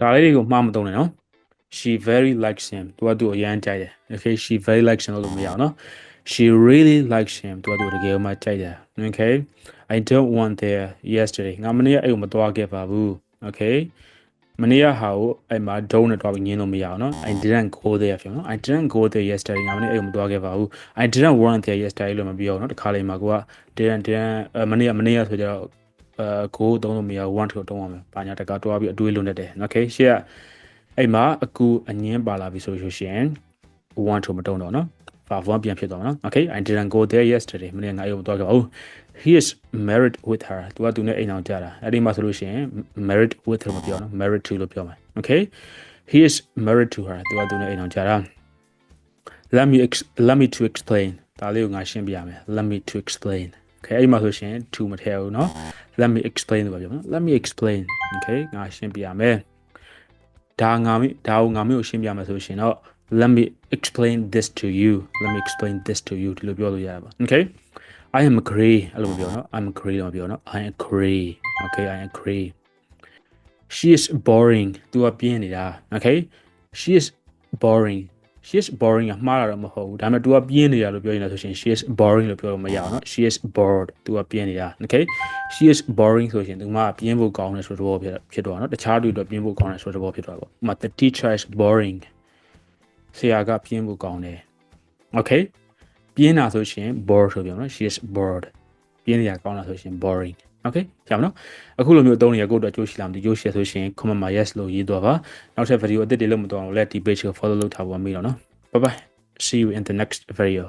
ဒါလေးတွေကိုမှားမသုံးနဲ့နော် she very likes him သူကသူ့ကိုအရန်ကြိုက်တယ် okay she very likes him လို့မရအောင်နော် she really likes him သူကသူ့ကိုတကယ်မှကြိုက်တယ် okay i don't want there yesterday ငါမနေ့ကအဲ့ကိုမသွားခဲ့ပါဘူး okay မနေ့ကဟာကိုအဲ့မှာ don't နဲ့တွားပြီးညင်းလို့မရအောင်နော် I didn't go there ဖြစ်နော် I didn't go there yesterday ငါမနေ့အဲ့ကိုမသွားခဲ့ပါဘူး I didn't want there yesterday လို့မပြောအောင်နော်တခါလေမှာကိုက didn't didn't အဲမနေ့ကမနေ့ကဆိုကြတော့ အဲ go သုံးလို့မရဘူး want ကိုတုံးအောင်မယ်။ဘာညာတကတွားပြီးအတွေးလွန်တတ်တယ်။ Okay ရှေ့ကအဲ့မှာအကူအငင်းပါလာပြီဆိုလို့ရှိရင် want ကိုမတုံးတော့နော်။ verb 1ပြန်ဖြစ်သွားမှာနော်။ Okay I didn't go there yesterday မနေ့ကငါရုပ်မသွားခဲ့ပါဘူး။ He is married with her သူကသူနဲ့အိမ်အောင်ကြတာ။အဲ့ဒီမှာဆိုလို့ရှိရင် married with her မပြောနော် married to လို့ပြောမှာ။ Okay he is married to her သူကသူနဲ့အိမ်အောင်ကြတာ။ let me ex- let me to explain ဒါလေးကိုငါရှင်းပြရမယ် let me to explain okay အဲ့ဒီမှာဆိုရှင် to မထည့်ဘူးเนาะ let me explain လို့ပြောမှာ let me explain okay ငါရှင်းပြရမယ်ဒါငါမိဒါကိုငါမျိုးရှင်းပြမယ်ဆိုရှင်တော့ let me explain this to you let me explain this to you ဒီလိုပြောလို့ရတာပါ okay I am agree အဲ့လိုမပြောเนาะ I'm agree လို့မပြောเนาะ I agree okay I agree she is boring သူကပြင်းနေတာ okay she is boring she is boring ကမှားတာတော့မဟုတ်ဘူးဒါပေမဲ့ तू ကပြင်းနေတာလို့ပြောရင်လည်းဆိုရှင် she is boring လို့ပြောလို့မရအောင်เนาะ she is bored तू ကပြင်းနေတာ okay she is boring ဆိုရှင် तू မပြင်းဖို့ကောင်းတယ်ဆိုတော့ဖြစ်ဖြစ်တော့เนาะတခြားလူတွေပြင်းဖို့ကောင်းတယ်ဆိုတော့ဖြစ်တော့ပေါ့ဥပမာ the teacher is boring ဆရာကပြင်းဖို့ကောင်းတယ် okay ပြင်းတာဆိုရှင် bored ဆိုပြောเนาะ she is bored ပြင်းနေတာကောင်းတာဆိုရှင် boring okay ရပါမနော်အခုလိုမျိုးအသုံးတွေကိုယ့်အတွက်ကြိုးရှိလာမှဒီကြိုးရှိရဆိုရှင် comment မှာ yes လို့ရေးသွားပါနောက်ထပ် video အသစ်တွေလို့မတော်အောင်လည်းဒီ page ကို follow လုပ်ထားဖို့မေးတော့နော် bye bye see you in the next video